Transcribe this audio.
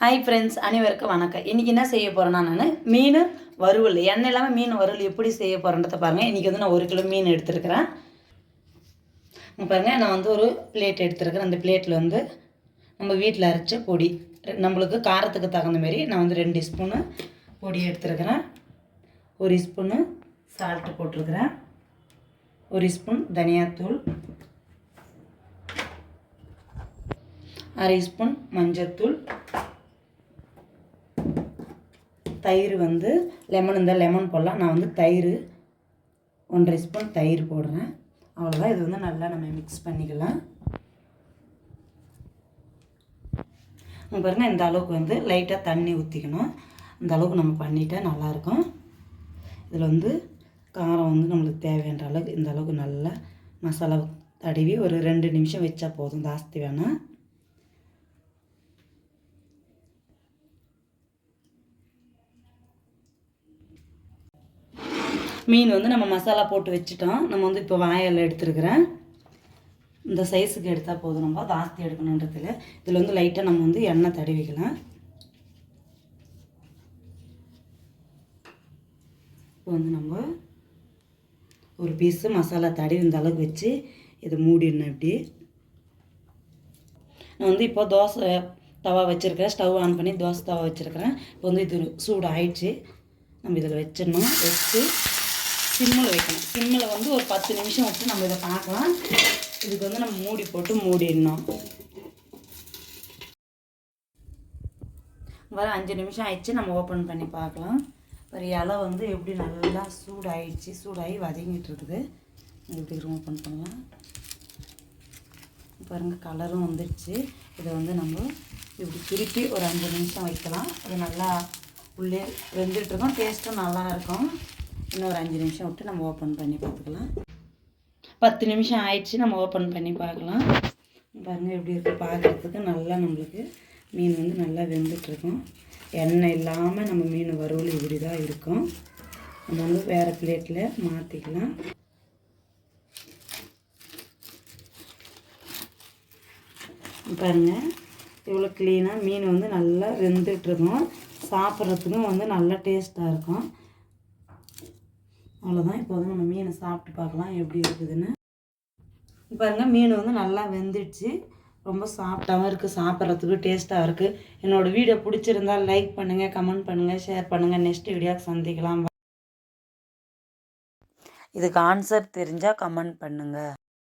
Hi friends அனைவருக்கும் வணக்கம். இன்றைக்கி என்ன செய்ய போகிறேன்னா நான் மீன் வறுவல். எண்ணெய் இல்லாமல் மீன் வறுவல் எப்படி செய்ய போகிறேன்றத பாருங்கள் இன்றைக்கி வந்து நான் ஒரு கிலோ மீன் எடுத்துருக்கிறேன். பாருங்கள் நான் வந்து ஒரு பிளேட் எடுத்துருக்கிறேன். அந்த பிளேட்டில் வந்து நம்ம வீட்டில் அரைச்ச பொடி. நம்மளுக்கு காரத்துக்கு தகுந்த மாதிரி நான் வந்து ரெண்டு ஸ்பூனு பொடி எடுத்துருக்கிறேன். ஒரு ஸ்பூனு சால்ட்டு போட்டிருக்கிறேன். ஒரு ஸ்பூன் தனியாத்தூள். அரை ஸ்பூன் மஞ்சத்தூள். தயிர் வந்து லெமன் இந்த லெமன் போடலாம். நான் வந்து தயிர் ஒன்றரை ஸ்பூன் தயிர் போடுறேன். அவ்வளோதான் இது வந்து நல்லா நம்ம மிக்ஸ் பண்ணிக்கலாம். பாருங்கள் பாருங்க இந்த அளவுக்கு வந்து லைட்டாக தண்ணி ஊற்றிக்கணும் இந்த அளவுக்கு நம்ம பண்ணிட்டால் நல்லாயிருக்கும். இதில் வந்து காரம் வந்து நம்மளுக்கு தேவையான அளவுக்கு இந்த அளவுக்கு நல்லா மசாலா தடவி ஒரு ரெண்டு நிமிஷம் வச்சா போதும். ஜாஸ்தி வேணாம். மீன் வந்து நம்ம மசாலா போட்டு வச்சுட்டோம். நம்ம வந்து இப்போ வாயில் எடுத்துருக்குறேன். இந்த சைஸுக்கு எடுத்தால் போதும். நம்ம ஜாஸ்தி எடுக்கணுன்றதுல. இதில் வந்து லைட்டாக நம்ம வந்து எண்ணெய் தடவிக்கலாம் இப்போ வந்து நம்ம ஒரு பீஸு மசாலா தடவி இந்த அளவுக்கு வச்சு இதை மூடிடணும் இப்படி. நான் வந்து இப்போ தோசை தவா வச்சுருக்கேன் ஸ்டவ் ஆன் பண்ணி தோசை தவா வச்சுருக்கிறேன். இப்போ வந்து இது சூடு ஆயிடுச்சு நம்ம இதில் வச்சிடணும். வச்சு சிம்மில் வைக்கணும். சிம்மில் வந்து ஒரு பத்து நிமிஷம் வச்சு நம்ம இதை பார்க்கலாம். இதுக்கு வந்து நம்ம மூடி போட்டு மூடிடணும். வர அஞ்சு நிமிஷம் ஆயிடுச்சு நம்ம ஓப்பன் பண்ணி பார்க்கலாம். ஒரு இலை வந்து எப்படி நல்லா சூடாயிடுச்சு சூடாகி வதங்கிட்டு இருக்குது எப்படி ஓப்பன் பண்ணலாம் பாருங்கள் கலரும் வந்துடுச்சு. இதை வந்து நம்ம இப்படி திருப்பி ஒரு அஞ்சு நிமிஷம் வைக்கலாம். அது நல்லா உள்ளே வெந்துட்டுருக்கோம் டேஸ்ட்டும் நல்லா இருக்கும். இன்னும் ஒரு அஞ்சு நிமிஷம் விட்டு நம்ம ஓப்பன் பண்ணி பார்த்துக்கலாம். பத்து நிமிஷம் ஆயிடுச்சு நம்ம ஓப்பன் பண்ணி பார்க்கலாம். பாருங்கள் எப்படி இருக்குது பார்க்குறதுக்கு. நல்லா நம்மளுக்கு மீன் வந்து நல்லா வெந்துட்டுருக்கும். எண்ணெய் இல்லாமல் நம்ம மீன் வறுவல் இப்படி தான் இருக்கும். நம்ம வந்து வேறு பிளேட்டில் மாற்றிக்கலாம் பாருங்கள் இவ்வளோ க்ளீனாக மீன் வந்து நல்லா வெந்துட்டுருக்கும். சாப்பிட்றதுக்கும் வந்து நல்லா டேஸ்ட்டாக இருக்கும். அவ்வளோதான் இப்போ வந்து நம்ம மீனை சாப்பிட்டு பார்க்கலாம் எப்படி இருக்குதுன்னு. பாருங்க மீன் வந்து நல்லா வெந்துடுச்சு. ரொம்ப சாஃப்டாகவும் இருக்குது சாப்பிட்றதுக்கு டேஸ்ட்டாக இருக்குது என்னோடய வீடியோ பிடிச்சிருந்தா லைக் பண்ணுங்கள் கமெண்ட் பண்ணுங்கள் ஷேர் பண்ணுங்கள் நெக்ஸ்ட் வீடியோக்கு சந்திக்கலாம். இதுக்கு ஆன்சர் தெரிஞ்சால் கமெண்ட் பண்ணுங்கள்